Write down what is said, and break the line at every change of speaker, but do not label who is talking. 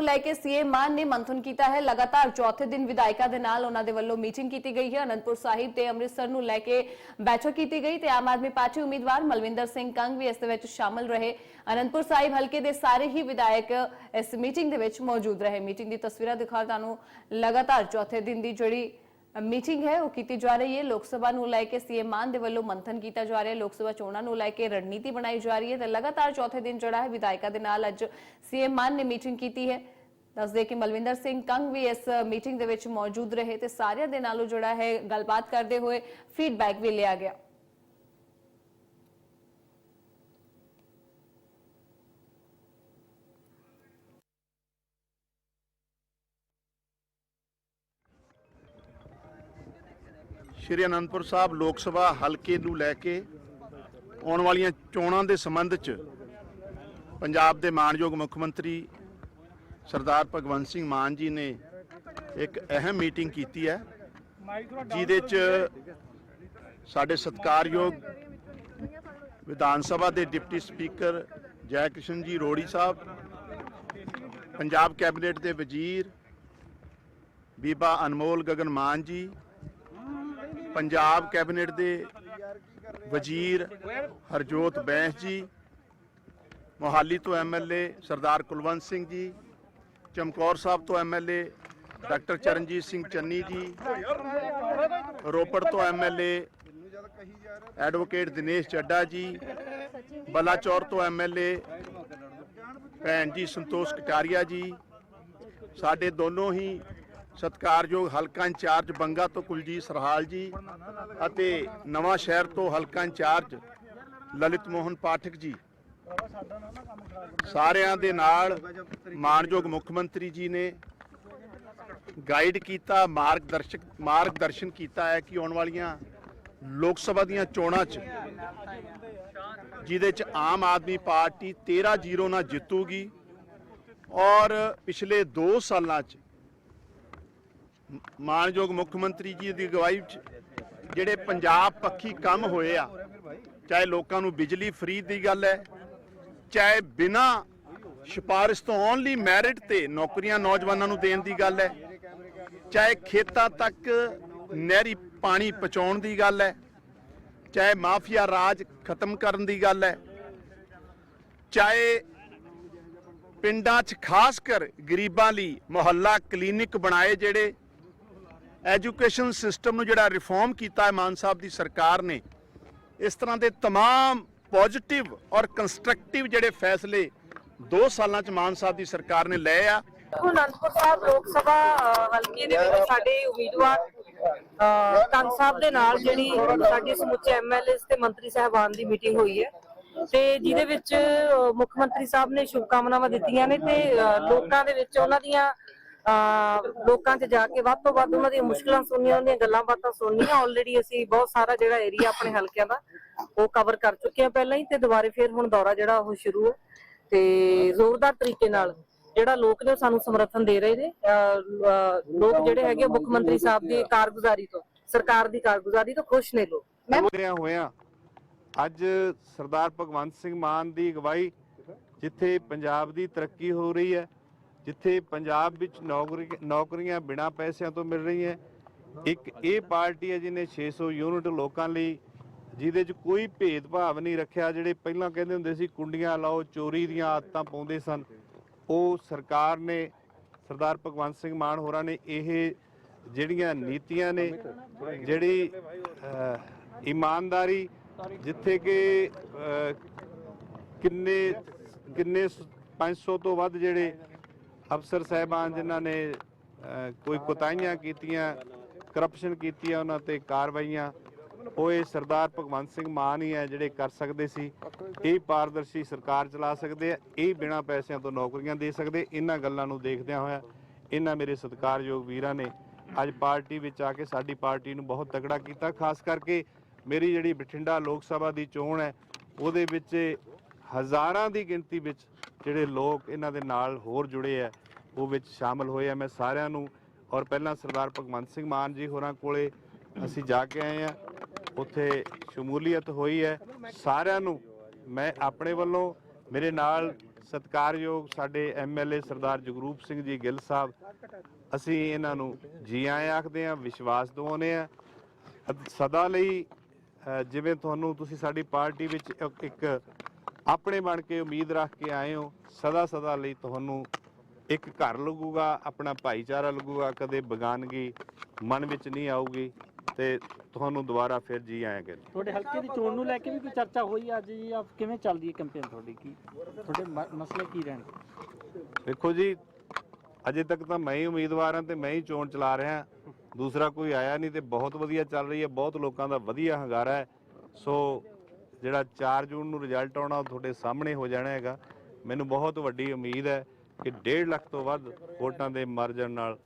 ਨੂੰ ਲੈ ਕੇ ਸੀਐਮ ਮਾਨ ਨੇ ਮੰਥਨ ਕੀਤਾ ਹੈ। ਲਗਾਤਾਰ ਚੌਥੇ ਦਿਨ ਵਿਧਾਇਕਾਂ ਦੇ ਨਾਲ ਉਹਨਾਂ ਦੇ ਵੱਲੋਂ ਮੀਟਿੰਗ ਕੀਤੀ ਗਈ ਹੈ। ਅਨੰਦਪੁਰ ਸਾਹਿਬ ਤੇ ਅੰਮ੍ਰਿਤਸਰ ਨੂੰ ਲੈ ਕੇ ਬੈਠਕ ਕੀਤੀ ਗਈ ਤੇ ਆਮ ਆਦਮੀ ਪਾਰਟੀ ਉਮੀਦਵਾਰ ਮਲਵਿੰਦਰ ਸਿੰਘ ਕੰਗ ਵੀ ਇਸ ਦੇ ਵਿੱਚ ਸ਼ਾਮਲ ਰਹੇ। ਅਨੰਦਪੁਰ ਸਾਹਿਬ ਹਲਕੇ ਦੇ ਸਾਰੇ ਹੀ ਵਿਧਾਇਕ ਇਸ ਮੀਟਿੰਗ ਦੇ ਵਿੱਚ ਮੌਜੂਦ ਰਹੇ। ਮੀਟਿੰਗ ਦੀ ਤਸਵੀਰਾਂ ਦਿਖਾ ਤੁਹਾਨੂੰ ਲਗਾਤਾਰ ਚੌਥੇ ਦਿਨ ਦੀ ਜਿਹੜੀ ਮੀਟਿੰਗ ਹੈ, ਉਹ ਕੀਤੀ ਜਾ ਰਹੀ ਹੈ। ਲੋਕ ਸਭਾ ਨੂੰ ਲੈ ਕੇ ਸੀਐਮ ਮਾਨ ਦੇ ਵੱਲੋਂ ਮੰਥਨ ਕੀਤਾ ਜਾ ਰਿਹਾ ਹੈ। ਲੋਕ ਸਭਾ ਚੋਣਾਂ ਨੂੰ ਲੈ ਕੇ ਰਣਨੀਤੀ ਬਣਾਈ ਜਾ ਰਹੀ ਹੈ ਤੇ ਲਗਾਤਾਰ ਚੌਥੇ ਦਿਨ ਜਿਹੜਾ ਹੈ, ਵਿਧਾਇਕਾਂ ਦੇ ਨਾਲ ਅੱਜ ਸੀਐਮ ਮਾਨ ਨੇ ਮੀਟਿੰਗ ਕੀਤੀ ਹੈ। ਦੱਸਦੇ ਕਿ ਮਲਵਿੰਦਰ ਸਿੰਘ ਕੰਗ ਵੀ ਇਸ ਮੀਟਿੰਗ ਦੇ ਵਿੱਚ ਮੌਜੂਦ ਰਹੇ ਤੇ ਸਾਰਿਆਂ ਦੇ ਨਾਲੋਂ ਜਿਹੜਾ ਹੈ, ਗੱਲਬਾਤ ਕਰਦੇ ਹੋਏ ਫੀਡਬੈਕ ਵੀ ਲਿਆ ਗਿਆ।
ਸ਼੍ਰੀ ਅਨੰਦਪੁਰ ਸਾਹਿਬ ਲੋਕ ਸਭਾ ਹਲਕੇ ਨੂੰ ਲੈ ਕੇ ਆਉਣ ਵਾਲੀਆਂ ਚੋਣਾਂ ਦੇ ਸੰਬੰਧ 'ਚ ਪੰਜਾਬ ਦੇ ਮਾਨਯੋਗ ਮੁੱਖ ਮੰਤਰੀ ਸਰਦਾਰ ਭਗਵੰਤ ਸਿੰਘ ਮਾਨ ਜੀ ਨੇ ਇੱਕ ਅਹਿਮ ਮੀਟਿੰਗ ਕੀਤੀ ਹੈ, ਜਿਹਦੇ 'ਚ ਸਾਡੇ ਸਤਿਕਾਰਯੋਗ ਵਿਧਾਨ ਸਭਾ ਦੇ ਡਿਪਟੀ ਸਪੀਕਰ ਜੈ ਕਿਸ਼ਨ ਜੀ ਰੋੜੀ ਸਾਹਿਬ, ਪੰਜਾਬ ਕੈਬਨਿਟ ਦੇ ਵਜ਼ੀਰ ਬੀਬਾ ਅਨਮੋਲ ਗਗਨ ਮਾਨ ਜੀ ਪੰਜਾਬ ਕੈਬਨਿਟ ਦੇ ਵਜ਼ੀਰ ਹਰਜੋਤ ਬੈਂਸ ਜੀ, ਮੋਹਾਲੀ ਤੋਂ ਐਮਐਲਏ ਸਰਦਾਰ ਕੁਲਵੰਤ ਸਿੰਘ ਜੀ, ਚਮਕੌਰ ਸਾਹਿਬ ਤੋਂ ਐਮਐਲਏ ਡਾਕਟਰ ਚਰਨਜੀਤ ਸਿੰਘ ਚੰਨੀ ਜੀ, ਰੋਪੜ ਤੋਂ ਐਮਐਲਏ ਐਡਵੋਕੇਟ ਦਿਨੇਸ਼ ਚੱਡਾ ਜੀ, ਬਲਾਚੌਰ ਤੋਂ ਐਮਐਲਏ ਭੈਣ ਜੀ ਸੰਤੋਸ਼ ਕਟਾਰੀਆ ਜੀ, ਸਾਡੇ ਦੋਨੋਂ ਹੀ ਸਤਿਕਾਰਯੋਗ ਹਲਕਾ ਇੰਚਾਰਜ ਬੰਗਾ ਤੋਂ ਕੁਲਜੀਤ ਸਰਹਾਲ ਜੀ ਅਤੇ ਨਵਾਂ ਸ਼ਹਿਰ ਤੋਂ ਹਲਕਾ ਇੰਚਾਰਜ ਲਲਿਤ ਮੋਹਨ ਪਾਠਕ ਜੀ। ਸਾਰਿਆਂ ਦੇ ਨਾਲ ਮਾਨਯੋਗ ਮੁੱਖ ਮੰਤਰੀ ਜੀ ਨੇ ਗਾਈਡ ਕੀਤਾ, ਮਾਰਗਦਰਸ਼ਕ ਮਾਰਗਦਰਸ਼ਨ ਕੀਤਾ ਹੈ ਕਿ ਆਉਣ ਵਾਲੀਆਂ ਲੋਕ ਸਭਾ ਦੀਆਂ ਚੋਣਾਂ 'ਚ, ਜਿਹਦੇ 'ਚ ਆਮ ਆਦਮੀ ਪਾਰਟੀ 13-0 ਨਾਲ ਜਿੱਤੂਗੀ ਔਰ ਪਿਛਲੇ 2 ਸਾਲਾਂ 'ਚ ਮਾਨਯੋਗ ਮੁੱਖ ਮੰਤਰੀ ਜੀ ਦੀ ਅਗਵਾਈ 'ਚ ਜਿਹੜੇ ਪੰਜਾਬ ਪੱਖੀ ਕੰਮ ਹੋਏ ਆ, ਚਾਹੇ ਲੋਕਾਂ ਨੂੰ ਬਿਜਲੀ ਫ੍ਰੀ ਦੀ ਗੱਲ ਹੈ, ਚਾਹੇ ਬਿਨਾ ਸਿਫਾਰਿਸ਼ ਤੋਂ ਓਨਲੀ ਮੈਰਿਟ ਤੇ ਨੌਕਰੀਆਂ ਨੌਜਵਾਨਾਂ ਨੂੰ ਦੇਣ ਦੀ ਗੱਲ ਹੈ, ਚਾਹੇ ਖੇਤਾਂ ਤੱਕ ਨਹਿਰੀ ਪਾਣੀ ਪਹੁੰਚਾਉਣ ਦੀ ਗੱਲ ਹੈ, ਚਾਹੇ ਮਾਫੀਆ ਰਾਜ ਖਤਮ ਕਰਨ ਦੀ ਗੱਲ ਹੈ, ਚਾਹੇ ਪਿੰਡਾਂ 'ਚ ਖਾਸ ਕਰ ਗਰੀਬਾਂ ਲਈ ਮੁਹੱਲਾ ਕਲੀਨਿਕ ਬਣਾਏ ਜਿਹੜੇ ਐਜੂਕੇਸ਼ਨ ਸਿਸਟਮ ਨੂੰ ਜਿਹੜਾ ਰਿਫਾਰਮ ਕੀਤਾ ਹੈ ਮਾਨ ਸਾਹਿਬ ਦੀ ਸਰਕਾਰ ਨੇ ਇਸ ਤਰ੍ਹਾਂ ਦੇ तमाम ਪੋਜ਼ਿਟਿਵ ਔਰ ਕੰਸਟਰਕਟਿਵ ਜਿਹੜੇ ਫੈਸਲੇ 2 ਸਾਲਾਂ 'ਚ ਮਾਨ ਸਾਹਿਬ ਦੀ ਸਰਕਾਰ ਨੇ ਲਏ ਆ
ਉਹ ਅਨੰਦਪੁਰ ਸਾਹਿਬ ਲੋਕ ਸਭਾ ਅ, ਹਲਕੇ ਦੇ ਵਿੱਚ ਸਾਡੇ ਉਮੀਦਵਾਰ ਅ, ਕੰਗ ਸਾਹਿਬ ਦੇ ਨਾਲ ਜਿਹੜੀ ਸਾਡੀ ਸਮੁੱਚੇ ਐਮਐਲਏਸ ਤੇ ਮੰਤਰੀ ਸਾਹਿਬਾਨ ਦੀ ਮੀਟਿੰਗ ਹੋਈ ਹੈ ਤੇ ਜਿਹਦੇ ਵਿੱਚ ਅ, ਮੁੱਖ ਮੰਤਰੀ ਸਾਹਿਬ ਨੇ ਸ਼ੁਭਕਾਮਨਾਵਾਂ ਦਿੱਤੀਆਂ ਨੇ ਤੇ ਅ, ਲੋਕਾਂ ਦੇ ਵਿੱਚ ਉਹਨਾਂ ਦੀਆਂ ਅ, ਲੋਕਾਂ 'ਚ ਜਾ ਕੇ ਵੱਧ ਤੋਂ ਵੱਧ ਉਹਨਾਂ ਦੀਆਂ ਮੁਸ਼ਕਲਾਂ ਸੁਣਨੀਆਂ ਉਹਨਾਂ ਦੀਆਂ ਗੱਲਾਂ ਬਾਤਾਂ ਸੁਣਨੀਆਂ। ਆਲਰੇਡੀ ਅਸੀਂ ਬਹੁਤ ਸਾਰਾ ਜਿਹੜਾ ਏਰੀਆ ਆਪਣੇ ਹਲਕਿਆਂ ਦਾ ਉਹ ਕਵਰ ਕਰ ਚੁੱਕੇ ਹਾਂ ਪਹਿਲਾਂ ਹੀ ਤੇ ਦੁਬਾਰੇ ਫਿਰ ਹੁਣ ਦੌਰਾ ਜਿਹੜਾ ਉਹ ਸ਼ੁਰੂ ਹੈ। ਤੇ ਜ਼ੋਰਦਾਰ ਤਰੀਕੇ ਨਾਲ ਜਿਹੜਾ ਲੋਕ ਨੇ ਸਾਨੂੰ ਸਮਰਥਨ ਦੇ ਰਹੇ ਨੇ। ਅਹ, ਅਹ, ਲੋਕ ਜਿਹੜੇ ਹੈਗੇ ਮੁੱਖ ਮੰਤਰੀ ਸਾਹਿਬ ਦੀ ਕਾਰਗੁਜ਼ਾਰੀ ਤੋਂ ਸਰਕਾਰ ਦੀ ਕਾਰਗੁਜ਼ਾਰੀ ਤੋਂ ਖੁਸ਼ ਨੇ ਲੋਕ। ਮੈਂ
ਰਿਹਾ ਹੋਇਆ ਅੱਜ ਸਰਦਾਰ ਭਗਵੰਤ ਸਿੰਘ ਮਾਨ ਦੀ ਅਗਵਾਈ ਜਿੱਥੇ ਪੰਜਾਬ ਦੀ ਤਰੱਕੀ ਹੋ ਰਹੀ ਹੈ ਜਿੱਥੇ ਪੰਜਾਬ ਵਿੱਚ ਨੌਕਰੀ ਨੌਕਰੀਆਂ ਬਿਨਾਂ ਪੈਸਿਆਂ ਤੋਂ ਮਿਲ ਰਹੀਆਂ। ਇੱਕ ਇਹ ਪਾਰਟੀ ਹੈ ਜਿਹਨੇ 600 ਯੂਨਿਟ ਲੋਕਾਂ ਲਈ, ਜਿਹਦੇ 'ਚ ਕੋਈ ਭੇਦਭਾਵ ਨਹੀਂ ਰੱਖਿਆ, ਜਿਹੜੇ ਪਹਿਲਾਂ ਕਹਿੰਦੇ ਹੁੰਦੇ ਸੀ, ਕੁੰਡੀਆਂ ਲਾਓ, ਚੋਰੀ ਦੀਆਂ ਆਦਤਾਂ ਪਾਉਂਦੇ ਸਨ। ਉਹ ਸਰਕਾਰ ਨੇ, ਸਰਦਾਰ ਭਗਵੰਤ ਸਿੰਘ ਮਾਨ ਹੋਰਾਂ ਨੇ ਇਹ ਜਿਹੜੀਆਂ ਨੀਤੀਆਂ ਨੇ, ਜਿਹੜੀ ਇਮਾਨਦਾਰੀ, ਜਿੱਥੇ ਕਿ ਕਿੰਨੇ ਕਿੰਨੇ ਸ- 500 ਤੋਂ ਵੱਧ ਜਿਹੜੇ ਅਫਸਰ ਸਾਹਿਬਾਨ ਜਿਨ੍ਹਾਂ ਨੇ ਕੋਈ ਕੁਤਾਹੀਆਂ ਕੀਤੀਆਂ ਕਰਪਸ਼ਨ ਕੀਤੀ ਹੈ ਉਹਨਾਂ ਤੇ ਕਾਰਵਾਈਆਂ, ਉਹ ਇਹ ਸਰਦਾਰ ਭਗਵੰਤ ਸਿੰਘ ਮਾਨ ਹੀ ਹੈ ਜਿਹੜੇ ਕਰ ਸਕਦੇ ਸੀ। ਇਹ ਪਾਰਦਰਸ਼ੀ ਸਰਕਾਰ ਚਲਾ ਸਕਦੇ ਆ, ਇਹ ਬਿਨਾਂ ਪੈਸਿਆਂ ਤੋਂ ਨੌਕਰੀਆਂ ਦੇ ਸਕਦੇ, ਇਹਨਾਂ ਗੱਲਾਂ ਨੂੰ ਦੇਖਦਿਆਂ ਹੋਇਆ ਇਹਨਾਂ ਮੇਰੇ ਸਤਿਕਾਰਯੋਗ ਵੀਰਾਂ ਨੇ ਅੱਜ ਪਾਰਟੀ ਵਿੱਚ ਆ ਕੇ ਸਾਡੀ ਪਾਰਟੀ ਨੂੰ ਬਹੁਤ ਤਕੜਾ ਕੀਤਾ, ਖਾਸ ਕਰਕੇ ਮੇਰੀ ਜਿਹੜੀ ਬਠਿੰਡਾ ਲੋਕ ਸਭਾ ਦੀ ਚੋਣ ਹੈ, ਉਹਦੇ ਵਿੱਚ ਹਜ਼ਾਰਾਂ ਦੀ ਗਿਣਤੀ ਵਿੱਚ ਜਿਹੜੇ ਲੋਕ ਇਹਨਾਂ ਦੇ ਨਾਲ ਹੋਰ ਜੁੜੇ ਆ, ਉਹ ਵਿੱਚ ਸ਼ਾਮਲ ਹੋਏ ਆ। ਮੈਂ ਸਾਰਿਆਂ ਨੂੰ ਔਰ ਪਹਿਲਾਂ ਸਰਦਾਰ ਭਗਵੰਤ ਸਿੰਘ ਮਾਨ ਜੀ ਹੋਰਾਂ ਕੋਲੇ ਅਸੀਂ ਜਾ ਕੇ ਆਏ ਆ। ਉੱਥੇ ਸ਼ਮੂਲੀਅਤ ਹੋਈ ਹੈ। ਸਾਰਿਆਂ ਨੂੰ ਮੈਂ ਆਪਣੇ ਵੱਲੋਂ ਮੇਰੇ ਨਾਲ ਸਤਿਕਾਰਯੋਗ ਸਾਡੇ ਐਮਐਲਏ ਸਰਦਾਰ ਜਗਰੂਪ ਸਿੰਘ ਜੀ ਗਿੱਲ ਸਾਹਿਬ, ਅਸੀਂ ਇਹਨਾਂ ਨੂੰ ਜੀ ਆਇਆਂ ਆਖਦੇ ਹਾਂ, ਵਿਸ਼ਵਾਸ ਦਿਵਾਉਂਦੇ ਹਾਂ। ਸਦਾ ਲਈ ਜਿਵੇਂ ਤੁਹਾਨੂੰ ਤੁਸੀਂ ਸਾਡੀ ਪਾਰਟੀ ਵਿੱਚ ਇੱਕ ਆਪਣੇ ਬਣ ਕੇ ਉਮੀਦ ਰੱਖ ਕੇ ਆਏ ਹੋ ਸਦਾ ਸਦਾ ਲਈ ਤੁਹਾਨੂੰ ਇੱਕ ਘਰ ਲੱਗੂਗਾ ਆਪਣਾ ਭਾਈਚਾਰਾ ਲੱਗੂਗਾ ਕਦੇ ਬਗਾਨਗੀ ਮਨ ਵਿੱਚ ਨਹੀਂ ਆਊਗੀ ਤੇ ਤੁਹਾਨੂੰ ਦੁਬਾਰਾ ਫਿਰ ਜੀ ਆਇਆ
ਤੁਹਾਡੇ ਹਲਕੇ ਦੀ ਚੋਣ ਨੂੰ ਲੈ ਕੇ ਵੀ ਕੋਈ ਚਰਚਾ ਹੋਈ ਅੱਜ ਜੀ ਆ ਕਿਵੇਂ ਚੱਲਦੀ ਹੈ ਕੈਂਪੇਨ ਤੁਹਾਡੀ? ਕੀ ਤੁਹਾਡੇ ਮਸਲੇ ਕੀ ਰਹਿਣਗੇ
ਦੇਖੋ ਜੀ ਅਜੇ ਤੱਕ ਤਾਂ ਮੈਂ ਹੀ ਉਮੀਦਵਾਰ ਹਾਂ ਤੇ ਮੈਂ ਹੀ ਚੋਣ ਚਲਾ ਰਿਹਾ ਦੂਸਰਾ ਕੋਈ ਆਇਆ ਨਹੀਂ ਤੇ ਬਹੁਤ ਵਧੀਆ ਚੱਲ ਰਹੀ ਹੈ ਬਹੁਤ ਲੋਕਾਂ ਦਾ ਵਧੀਆ ਹੰਗਾਰਾ ਹੈ। ਸੋ ਜਿਹੜਾ 4 ਜੂਨ ਨੂੰ ਰਿਜ਼ਲਟ ਆਉਣਾ ਉਹ ਤੁਹਾਡੇ ਸਾਹਮਣੇ ਹੋ ਜਾਣਾ ਹੈਗਾ। ਮੈਨੂੰ ਬਹੁਤ ਵੱਡੀ ਉਮੀਦ ਹੈ ਕਿ 1.5 ਲੱਖ ਤੋਂ ਵੱਧ ਵੋਟਾਂ ਦੇ ਮਾਰਜਨ ਨਾਲ